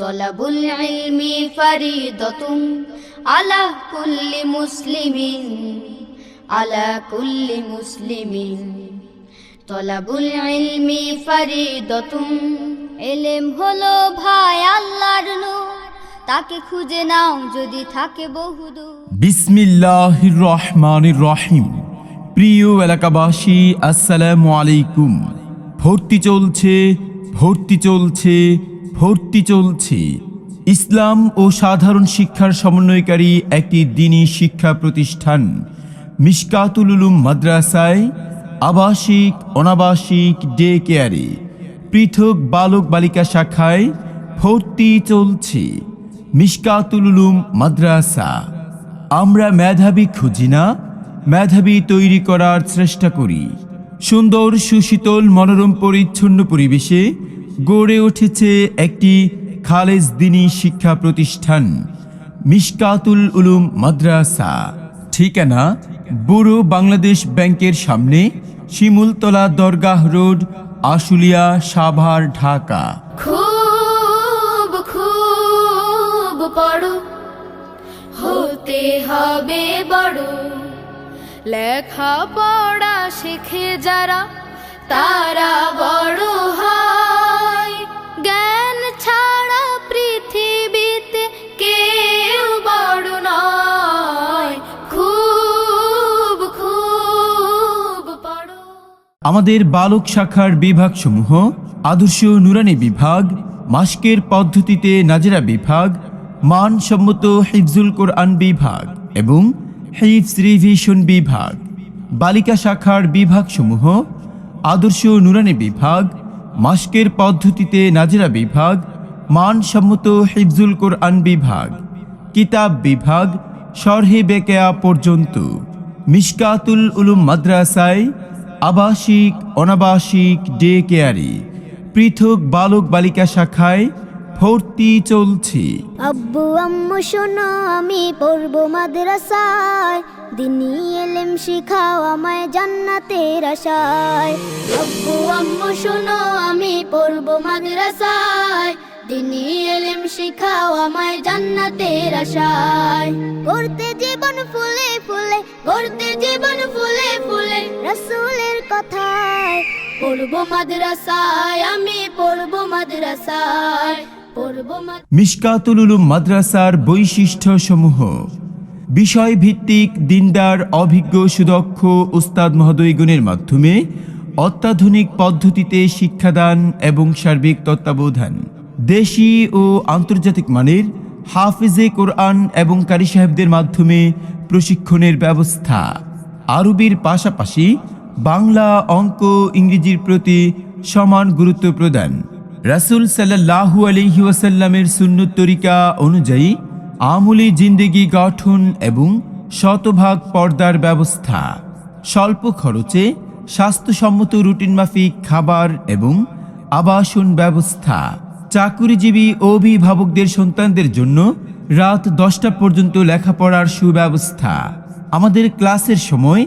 তলাবুল ইলমি ফরিদতুন আলা কুল্লি মুসলিমিন, আলা কুল্লি মুসলিমিন। তলাবুল ইলমি ফরিদতুন এলেম হলো ভাই আল্লাহর নূর, তাকে খুঁজে নাও যদি থাকে বহুদূর বিসমিল্লাহ রহমান রহিম প্রিয় এলাকাবাসী, আসসালামু আলাইকুম। ভর্তি চলছে ভর্তি চলছে ভর্তি চলছে। ইসলাম ও সাধারণ শিক্ষার সমন্বয়কারী একটি দিনী শিক্ষা প্রতিষ্ঠান মিশকাতুল উলুম মাদ্রাসায় আবাসিক, অনাবাসিক, ডে কেয়ারে পৃথক বালক বালিকা শাখায় ভর্তি চলছে। মিশকাতুল উলুম মাদ্রাসা। আমরা মেধাবী খুঁজি না, মেধাবী তৈরি করার চেষ্টা করি। সুন্দর, সুশীতল, মনোরম, পরিচ্ছন্ন পরিবেশে গড়ে উঠেছে একটি খালেজ দিনী শিক্ষা প্রতিষ্ঠান, মিশকাতুল উলুম মাদ্রাসা। ঠিকানা বুড়ো বাংলাদেশ ব্যাংকের সামনে শিমুলতলা দরগাহ রোড, আশুলিয়া, সাভার, ঢাকা। হতে হবে বড়। লেখা পড়া শিখে যারা, তারা আমাদের বালক শাখার বিভাগসমূহ, আদর্শ নুরানি বিভাগ, মাস্কের পদ্ধতিতে নাজেরা বিভাগ, মানসম্মত হিফজুল কোরআন বিভাগ এবং হিফস রিভিশন বিভাগ। বালিকা শাখার বিভাগসমূহ, আদর্শ নুরানি বিভাগ, মাস্কের পদ্ধতিতে নাজেরা বিভাগ, মানসম্মত হিফজুল কোরআন বিভাগ। কিতাব বিভাগ, শরহে বেকেয়া পর্যন্ত। মিশকাতুল উলুম মাদ্রাসায় আবাসিক, অনাবাসিক, ডে কেয়ারে, পৃথক বালক বালিকা শাখায় ভর্তি চলছে। আব্বু, আম্মু, শোনো, আমি পড়ব মাদ্রাসায়। দিনী এলেম শিখাও আমায় জান্নাতের আশায়। আব্বু, আম্মু, শোনো, আমি পড়ব মাদ্রাসায়। দিনী এলেম শিখাও আমায় জান্নাতের আশায়। গড়তে জীবন ফুলে ফুলে, গড়তে জীবন ফুলে ফুলে রসুলের কথায়, পড়ব মাদ্রাসায়, আমি পড়ব মাদ্রাসায় উলুম মাদ্রাসার বৈশিষ্ট্য সমূহ বিষয় বিষয়ভিত্তিক দিনদার, অভিজ্ঞ, সুদক্ষ উস্তাদ মহোদয়গণের মাধ্যমে অত্যাধুনিক পদ্ধতিতে শিক্ষাদান এবং সার্বিক তত্ত্বাবধান। দেশি ও আন্তর্জাতিক মানের হাফিজে কোরআন এবং কারি সাহেবদের মাধ্যমে প্রশিক্ষণের ব্যবস্থা। আরবির পাশাপাশি বাংলা অঙ্ক ইংরেজির প্রতি সমান গুরুত্ব প্রদান। রাসুল সাল্লাহু আলহি ওয়াসাল্লামের তরিকা অনুযায়ী আমলি জিন্দেগি গঠন এবং শতভাগ পর্দার ব্যবস্থা। স্বল্প খরচে স্বাস্থ্যসম্মত রুটিন মাফিক খাবার এবং আবাসন ব্যবস্থা। চাকুরিজীবী অভিভাবকদের সন্তানদের জন্য রাত দশটা পর্যন্ত লেখাপড়ার সুব্যবস্থা। আমাদের ক্লাসের সময়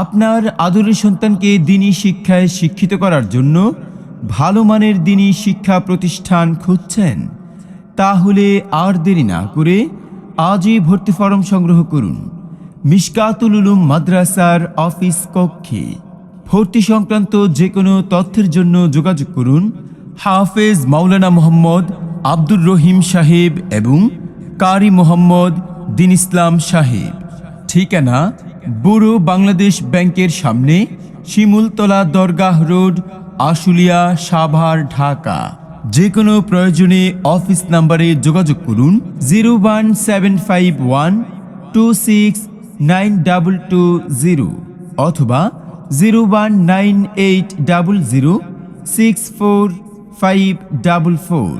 আপনার আদরের সন্তানকে দিনী শিক্ষায় শিক্ষিত করার জন্য ভালো মানের দিনী শিক্ষা প্রতিষ্ঠান খুঁজছেন। তাহলে আর দেরি না করে আজই ভর্তি ফরম সংগ্রহ করুন। মিশকাতুল উলুম মাদ্রাসার অফিস কক্ষে। ভর্তি সংক্রান্ত যে কোনো তথ্যের জন্য যোগাযোগ করুন হাফেজ মাওলানা মোহাম্মদ আব্দুর রহিম সাহেব এবং কারি মোহাম্মদ দিন ইসলাম সাহেব। ঠিকানা বুড়ো বাংলাদেশ ব্যাংকের সামনে শিমুলতলা দরগাহ রোড, আশুলিয়া, সাভার, ঢাকা। যে কোনো প্রয়োজনে অফিস নাম্বারে যোগাযোগ করুন zero one seven five one two six nine double two zero অথবা zero one nine eight double zero six four five double four.